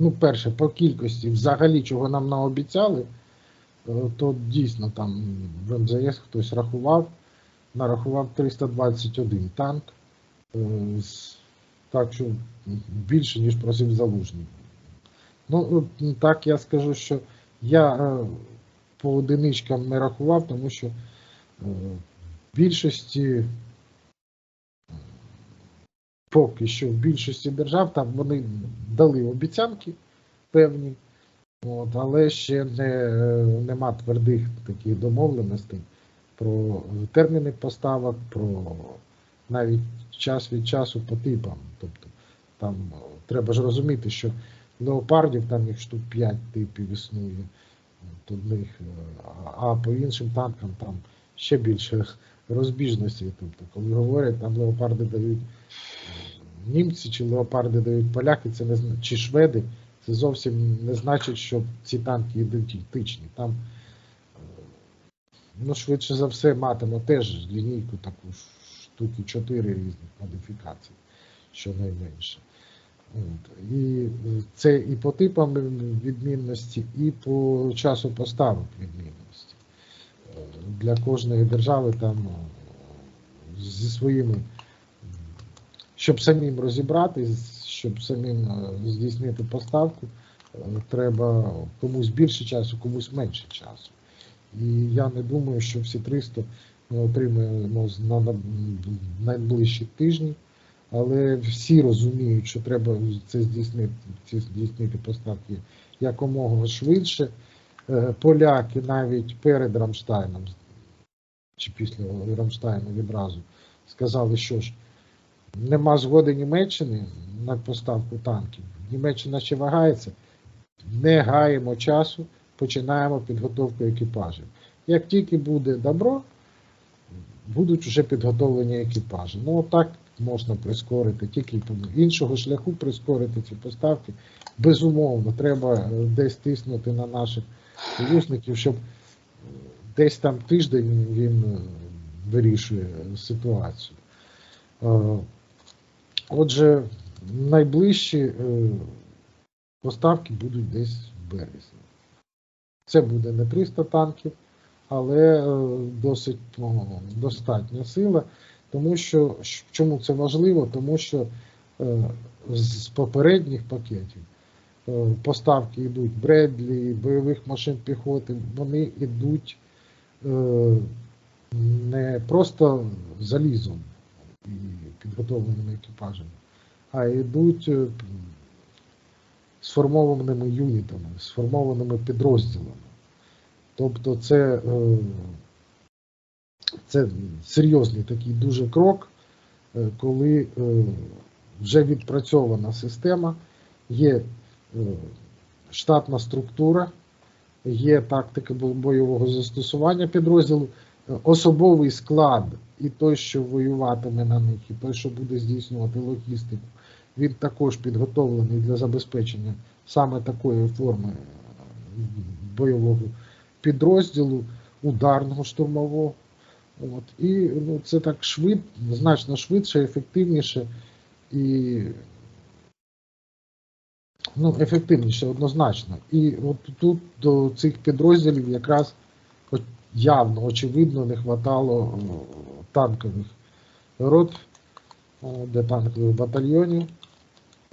ну, перше, по кількості взагалі, чого нам наобіцяли, е, то дійсно там в МЗС хтось рахував, нарахував 321 танк. е, Так що більше, ніж просив залужний. Ну, так я скажу, що я е, по одиничкам не рахував, тому що в більшості поки що в більшості держав там вони дали обіцянки певні, от, але ще не, нема твердих таких домовленостей про терміни поставок, про навіть час від часу по типам. Тобто там е, треба ж розуміти, що леопардів там їх штук 5 типів існує от одних, е, а- по іншим танкам там ще більше розбіжності. Тобто, коли говорять, там леопарди дають німці чи леопарди дають поляки, це не чи шведи, це зовсім не значить, що ці танки ідентичні. Там, е, ну, швидше за все, матиме теж лінійку таку штуки 4 різних модифікацій, щонайменше. От. І це і по типам відмінності, і по часу поставок відмінності. Е, Для кожної держави там е, зі своїми, щоб самим розібратись, щоб самим е, здійснити поставку, е, треба комусь більше часу, комусь менше часу. І я не думаю, що всі 300 ми отримаємо на на найближчі тижні. Але всі розуміють, що треба це здійснити, здійснити поставки якомога швидше. Е, Поляки навіть перед Рамштайном, чи після Рамштайну відразу сказали, що ж нема згоди Німеччини на поставку танків. Німеччина ще вагається, не гаємо часу, починаємо підготовку екіпажів. Як тільки буде добро, будуть вже підготовлені екіпажі. Ну, отак можна прискорити, тільки іншого шляху прискорити ці поставки. Безумовно, треба е, десь тиснути на наших союзників, щоб е, десь там тиждень він е, вирішує ситуацію. Отже, найближчі е, поставки будуть десь в березні. Це буде не 300 танків, але е, досить ну, достатня сила. Тому що чому це важливо? Тому що е, з попередніх пакетів поставки йдуть Бредлі, бойових машин піхоти, вони йдуть не просто залізом і підготовленими екіпажами, а йдуть е, сформованими юнітами, сформованими підрозділами. Тобто це, е, це серйозний такий дуже крок, е, коли вже відпрацьована система, є штатна структура, є тактика бойового застосування підрозділу, особовий склад і той, що воюватиме на них, і той, що буде здійснювати логістику, він також підготовлений для забезпечення саме такої форми бойового підрозділу, ударного штурмового. От. І ну, це так швид, значно швидше, ефективніше і ну, ефективніше однозначно. І от тут до цих підрозділів якраз явно, очевидно, не вистачало танкових рот, о, де танкових батальйонів.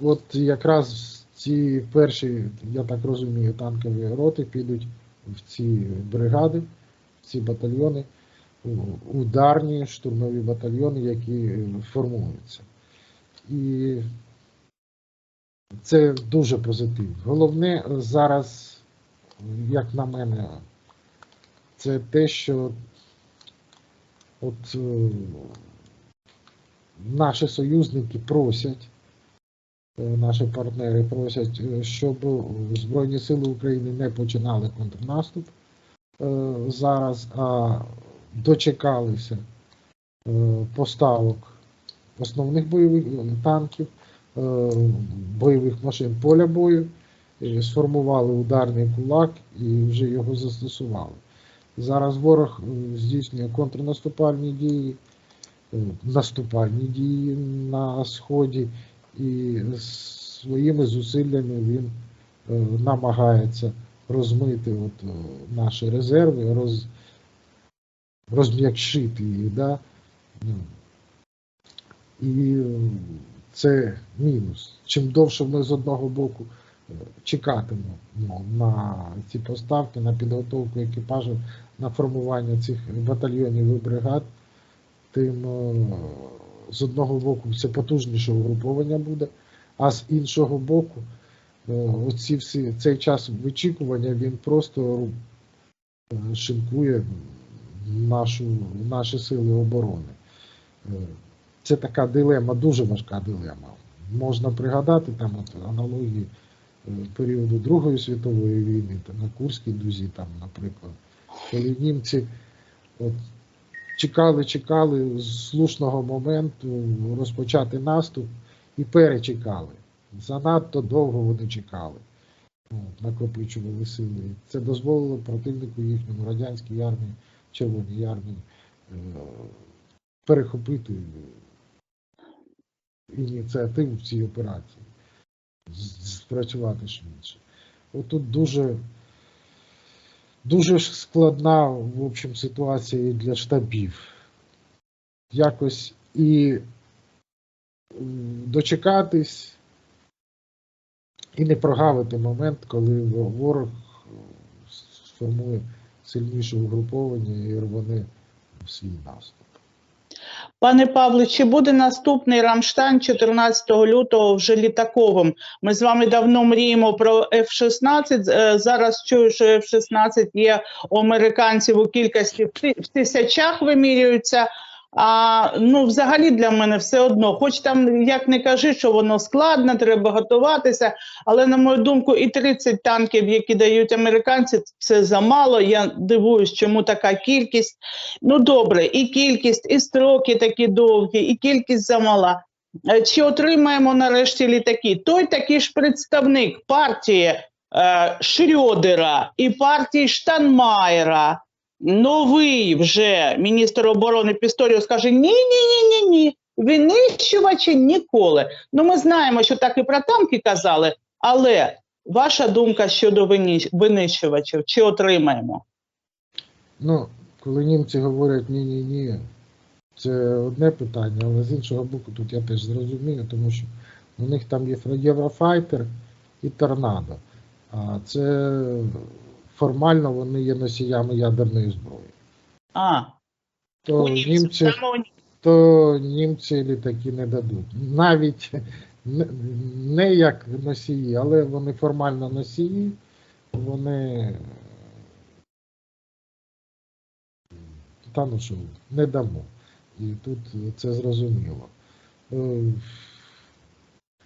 От якраз ці перші, я так розумію, танкові роти підуть в ці бригади, в ці батальйони, ударні штурмові батальйони, які е, формуються. І це дуже позитивно. Головне зараз, як на мене, це те, що от е, наші союзники просять, е, наші партнери просять, е, щоб Збройні Сили України не починали контрнаступ зараз, а дочекалися поставок основних бойових танків, бойових машин поля бою, сформували ударний кулак і вже його застосували. Зараз ворог здійснює контрнаступальні дії, е, наступальні дії на сході і своїми зусиллями він е, намагається розмити от, е, наші резерви, роз, розм'якшити їх. Да? Ну, І це мінус. Чим довше ми з одного боку е, чекатимемо ну, на ці поставки, на підготовку екіпажів, на формування цих батальйонів і бригад, тим е, з одного боку все потужніше угруповання буде, а з іншого боку, е, оці всі, цей час вичікування він просто е, шинкує нашу, наші сили оборони. Це така дилема, дуже важка дилема. Можна пригадати там от аналогії періоду Другої світової війни, там, на Курській дузі, там, наприклад, коли німці от, чекали, чекали з слушного моменту розпочати наступ і перечекали. Занадто довго вони чекали, От, накопичували сили. Це дозволило противнику їхньому радянській армії, Червоній армії е, перехопити ініціативу в цій операції, спрацювати швидше. Отут дуже, дуже складна в общем, ситуація і для штабів. Якось і дочекатись і не прогавити момент, коли ворог сформує сильніше угруповання і рване свій наступ. Пане Павле, чи буде наступний Рамштайн 14 лютого вже літаковим? Ми з вами давно мріємо про F-16. Е, Зараз чую, що F-16 є у американців у кількості в тисячах вимірюються. А ну, взагалі для мене все одно, хоч там як не кажи, що воно складно, треба готуватися. Але на мою думку, і 30 танків, які дають американці, це замало. Я дивуюсь, чому така кількість. Ну добре, і кількість, і строки такі довгі, і кількість замала. Е, Чи отримаємо нарешті літаки? Той такий ж представник партії е, Шрьодера і партії Штанмаєра, новий вже міністр оборони Пісторіо скаже: ні, ні, ні, ні, ні. Винищувачі ніколи. Ну, ми знаємо, що так і про танки казали, але ваша думка щодо винищувачів, чи отримаємо? Ну, коли німці говорять ні-ні-ні, це одне питання, але з іншого боку, тут я теж зрозумію, тому що у них там є Єврофайтер і Торнадо. А це формально вони є носіями ядерної зброї. А, То у німців, німці, саме у німців. то німці літаки не дадуть. Навіть не, не як носії, але вони формально носії, вони та ну що, не дамо. І тут це зрозуміло. Е,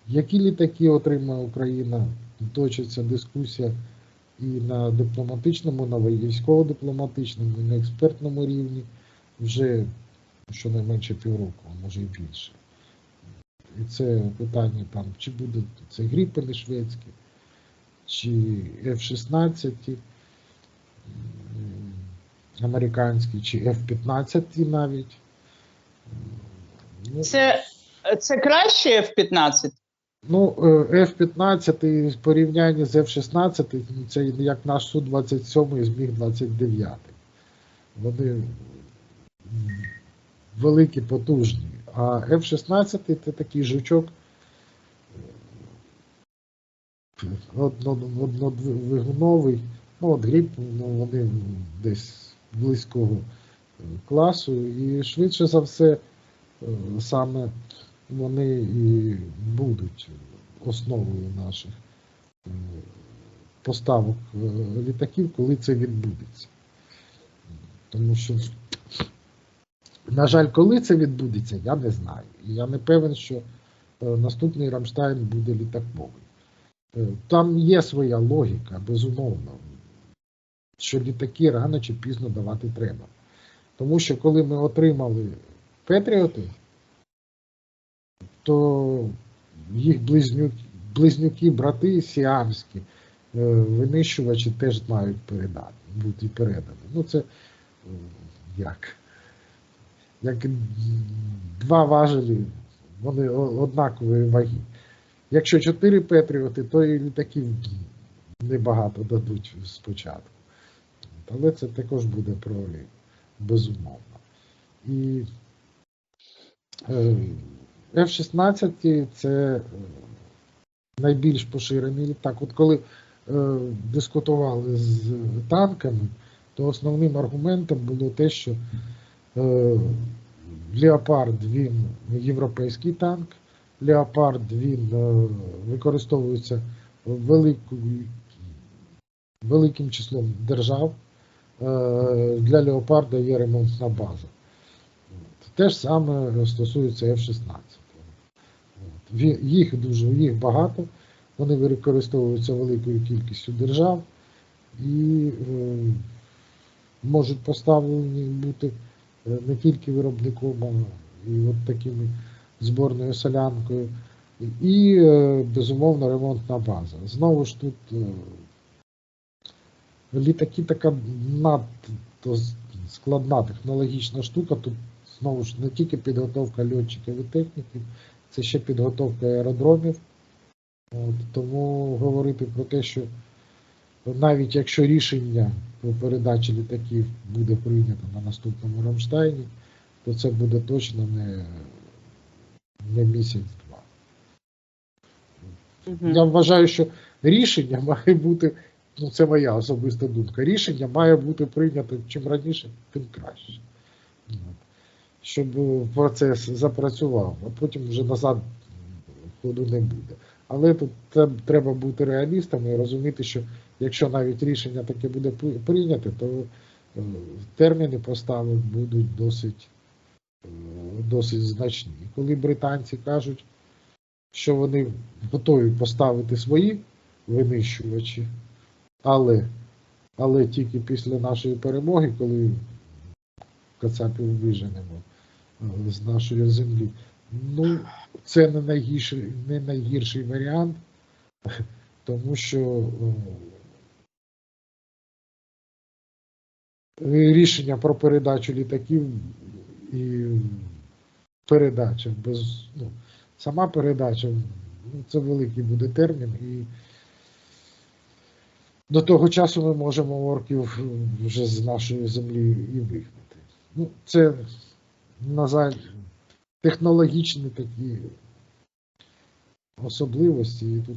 Які літаки отримає Україна? Точиться дискусія і на дипломатичному, на військово-дипломатичному, і на експертному рівні вже щонайменше півроку, а може і більше. І це питання там, чи буде це гріпени шведські, чи F-16 м, американські, чи F-15 навіть. Це, це краще F-15? Ну, е, F-15 в порівнянні з F-16, ну, це як наш Су-27 з Міг-29. Вони великі, потужні. А F-16 це такий жучок однодвигуновий, ну, от гріб, ну, вони десь близького класу. І швидше за все, е, саме вони і будуть основою наших е, поставок е, літаків, коли це відбудеться. Тому що, на жаль, коли це відбудеться, я не знаю. Я не певен, що е, наступний Рамштайн буде літаковий. Е, Там є своя логіка, безумовно, що літаки рано чи пізно давати треба. Тому що коли ми отримали Петріоти, то їх близнюки, близнюки брати сіамські, е, винищувачі теж мають передати, бути передані. Ну, це е, як? Як два важелі, вони однакової ваги. Якщо 4 Петріоти, то і літаків небагато дадуть спочатку. Але це також буде прорив, безумовно. І е, F-16 це е, найбільш поширений літак. От коли е, дискутували з танками, то основним аргументом було те, що е, Леопард він європейський танк, Леопард він е, використовується великою, великим числом держав. Е, Для Леопарда є ремонтна база. Те ж саме стосується F-16. Їх дуже їх багато, вони використовуються великою кількістю держав і е, можуть поставлені бути е, не тільки виробником, а і от такими зборною солянкою. І, е, безумовно, ремонтна база. Знову ж тут літаки така надто складна технологічна штука. Тут знову ж не тільки підготовка льотчиків і техніків, це ще підготовка аеродромів. От, тому говорити про те, що навіть якщо рішення по передачі літаків буде прийнято на наступному Рамштайні, то це буде точно не, не місяць-два. Мгм. Я вважаю, що рішення має бути, ну це моя особиста думка. Рішення має бути прийнято чим раніше, тим краще. От. Щоб процес запрацював, а потім вже назад ходу не буде. Але тут треба бути реалістами і розуміти, що якщо навіть рішення таке буде при- прийняте, то е, терміни поставок будуть досить, е, досить значні. І коли британці кажуть, що вони готові поставити свої винищувачі, але, але тільки після нашої перемоги, коли Кацапів виженемо з нашої землі. Ну, це не найгірший, не найгірший варіант, тому що е, рішення про передачу літаків і передача без ну, сама передача, ну, це великий буде термін, і до того часу ми можемо орків вже з нашої землі і вигнати. Ну, це, на жаль, технологічні такі особливості, і тут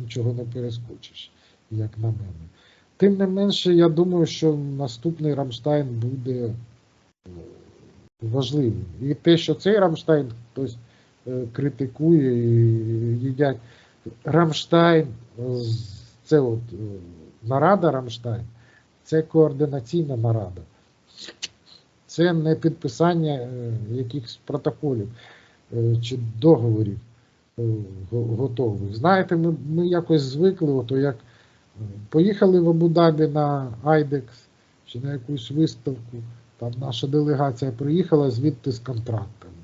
нічого не перескочиш, як на мене. Тим не менше, я думаю, що наступний Рамштайн буде е, важливим. І те, що цей Рамштайн хтось е, критикує і їдять. Рамштайн, е, це от нарада Рамштайн, це координаційна нарада. Це не підписання е, якихось протоколів е, чи договорів е, готових. Знаєте, ми, ми якось звикли, ото як поїхали в Абу-Дабі на Айдекс чи на якусь виставку, там наша делегація приїхала звідти з контрактами.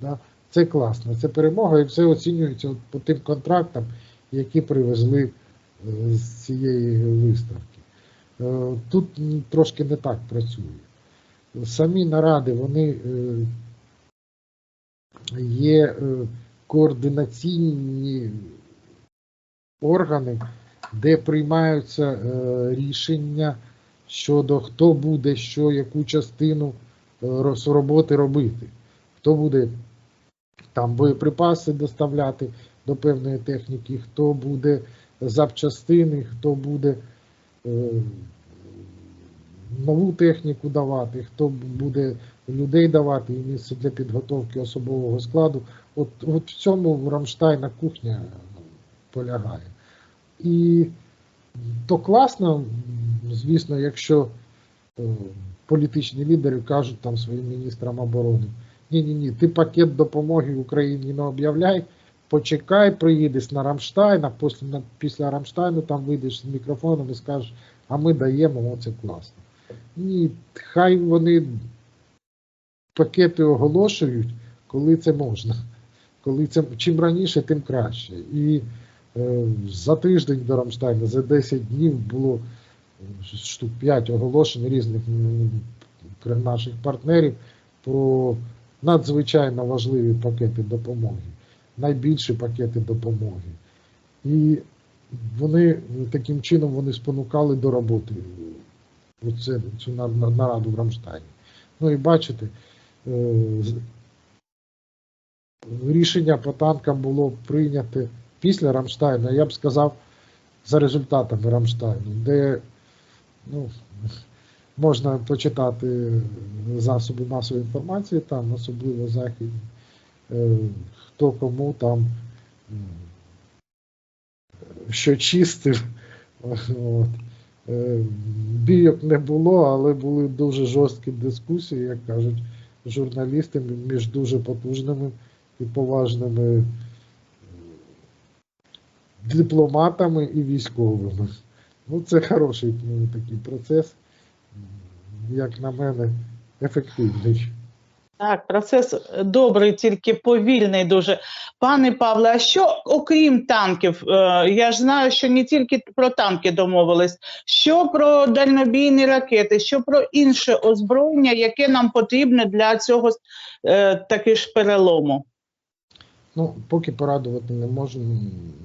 Да? Це класно, це перемога, і все оцінюється по тим контрактам, які привезли з цієї виставки. Тут трошки не так працює. Самі наради, вони е, є е, координаційні органи, де приймаються е, рішення щодо хто буде що, яку частину роботи робити, хто буде там боєприпаси доставляти до певної техніки, хто буде запчастини, хто буде нову техніку давати, хто буде людей давати і місце для підготовки особового складу. От, от в цьому Рамштайна кухня полягає. І то класно, звісно, якщо е, політичні лідери кажуть там своїм міністрам оборони, ні-ні ні, ти пакет допомоги Україні не об'являй, почекай, приїдеш на Рамштайн, а після, після Рамштайну там вийдеш з мікрофоном і скажеш, а ми даємо, оце класно. Ні, хай вони пакети оголошують, коли це можна. Коли це, чим раніше, тим краще. І е, за тиждень до Рамштайна, за 10 днів було штук 5 оголошень різних наших партнерів про надзвичайно важливі пакети допомоги. найбільші пакети допомоги. І вони таким чином вони спонукали до роботи оце, цю на- на- нараду в Рамштайні. Ну і бачите, е, рішення по танкам було прийнято після Рамштайну, я б сказав, за результатами Рамштайну, де ну, можна почитати засоби масової інформації, там, особливо західні, е, хто кому там що чистив. От. Е, Бійок не було, але були дуже жорсткі дискусії, як кажуть журналісти, між дуже потужними і поважними дипломатами і військовими. Ну, це хороший ну, такий процес, як на мене, ефективний. Так, процес е, добрий, тільки повільний дуже. Пане Павле, а що окрім танків? Е, Я ж знаю, що не тільки про танки домовились, що про дальнобійні ракети, що про інше озброєння, яке нам потрібне для цього е, таки ж перелому. Ну, поки порадувати не можу,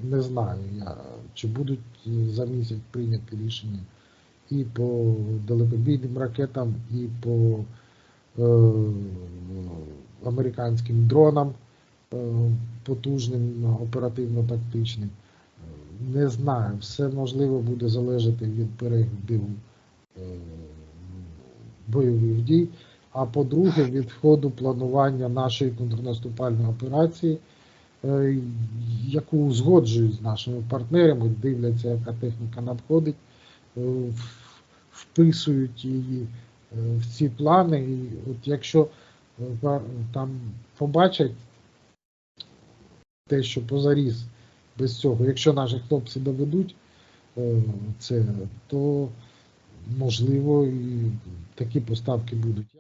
не знаю я, чи будуть за місяць прийняті рішення і по далекобійним ракетам, і по американським дронам е, потужним, оперативно-тактичним. Е, Не знаю, все можливо буде залежати від перегляду е, бойових дій. А по-друге, від ходу планування нашої контрнаступальної операції, е, яку узгоджують з нашими партнерами, дивляться, яка техніка надходить, е, вписують її е, в ці плани. І от якщо е, там побачать те, що позаріз без цього, якщо наші хлопці доведуть е, це, то можливо і такі поставки будуть.